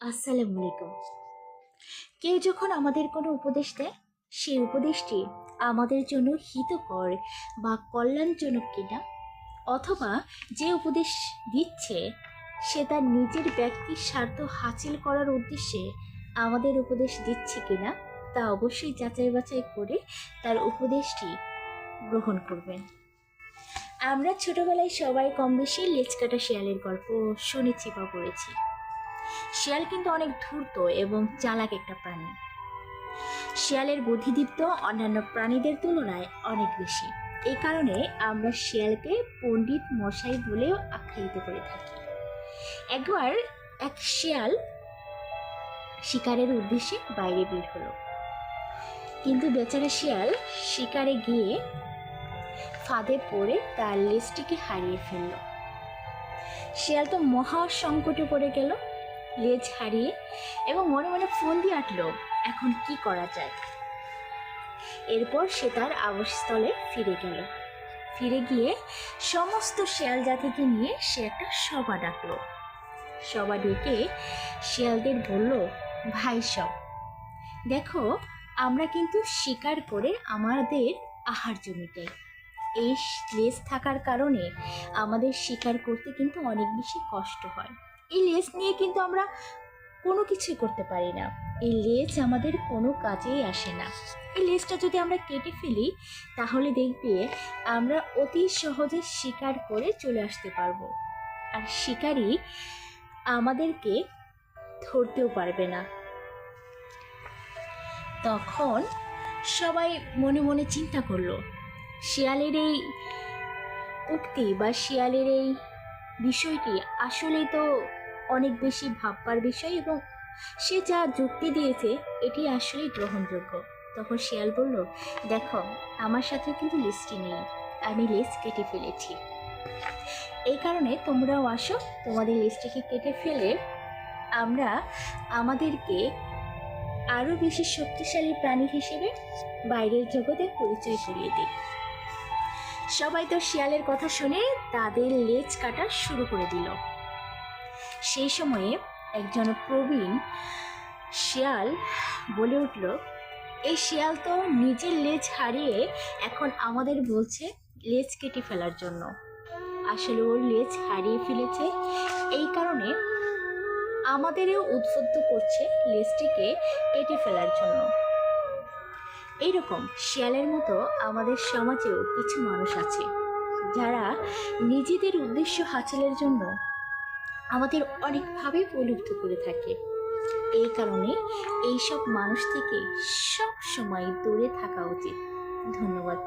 আসসালামু আলাইকুম। কেউ যখন আমাদের কোনো উপদেশ দেয় সেই উপদেশটি আমাদের জন্য হিতকর বা কল্যাণজনক কিনা, অথবা যে উপদেশ দিচ্ছে, সে তার নিজের ব্যক্তির স্বার্থ হাসিল করার উদ্দেশ্যে আমাদের উপদেশ দিচ্ছে কিনা, তা অবশ্যই যাচাই বাছাই করে তার উপদেশটি গ্রহণ করবেন। আমরা ছোটবেলায় সবাই কম বেশি লেচকাটা শিয়ালের গল্প শুনেছি বা পড়েছি। শিয়াল কিন্তু অনেক ধূর্ত এবং চালাক একটা প্রাণী। শিয়ালের বুদ্ধিদীপ্ত অন্যান্য প্রাণীদের তুলনায় অনেক বেশি। এই কারণে আমরা শিয়ালকে পণ্ডিত মশাই বলেও আখ্যায়িত করে থাকি। একবার এক শিয়াল শিকারের উদ্দেশ্যে বাইরে বের হলো। কিন্তু বেচারা শিয়াল শিকারে গিয়ে ফাঁদে পড়ে তার লেজটিকে হারিয়ে ফেলল। শিয়াল তো মহা সংকটে পড়ে গেল। লেজ হারিয়ে এবং মনে মনে ফোন দিয়ে আটলো, এখন কি করা যায়? এরপর সে তার আবাসস্থলে ফিরে গেল। ফিরে গিয়ে সমস্ত শেয়াল জাতিকে নিয়ে সে একটা সভা ডাকলো। সভা ডেকে শিয়ালদের বলল, ভাই সব, দেখো, আমরা কিন্তু শিকার করে আমাদের আহার জমিটাই এই লেজ থাকার কারণে আমাদের শিকার করতে কিন্তু অনেক বেশি কষ্ট হয়। এই লেজ নিয়ে কিন্তু আমরা কোনো কিছুই করতে পারি না। এই লেজ আমাদের কোনো কাজেই আসে না। এই লেজটা যদি আমরা কেটে ফেলি, তাহলে দেখবে আমরা অতি সহজে শিকার করে চলে আসতে পারব। আর শিকারই আমাদেরকে ধরতেও পারবে না। তখন সবাই মনে মনে চিন্তা করল, শিয়ালের এই উক্তি বা শিয়ালের এই বিষয়টি আসলেই তো অনেক বেশি ভাববার বিষয় এবং সে যা যুক্তি দিয়েছে, এটি আসলেই গ্রহণযোগ্য। তখন শিয়াল বলল, দেখো, আমার সাথে কিন্তু লিস্টটি নেই। আমি লিস্ট কেটে ফেলেছি। এই কারণে তোমরাও আসো, তোমাদের লিস্টটিকে কেটে ফেলে আমরা আমাদেরকে আরও বেশি শক্তিশালী প্রাণী হিসেবে বাইরের জগতে পরিচয় করিয়ে দিই। সবাই তো শিয়ালের কথা শুনে তাদের লেজ কাটা শুরু করে দিল। সেই সময়ে একজন প্রবীণ শিয়াল বলে উঠল, এই শিয়াল তো নিজের লেজ হারিয়ে এখন আমাদের বলছে লেজ কেটে ফেলার জন্য। আসলে ওর লেজ হারিয়ে ফেলেছে এই কারণে আমাদেরও উদ্বুদ্ধ করছে লেজটিকে কেটে ফেলার জন্য। এইরকম শিয়ালের মতো আমাদের সমাজেও কিছু মানুষ আছে যারা নিজেদের উদ্দেশ্য হাসিলের জন্য আমাদের অনেকভাবে প্রলুব্ধ করে থাকে। এই কারণে এইসব মানুষ থেকে সব সময় দূরে থাকা উচিত। ধন্যবাদ।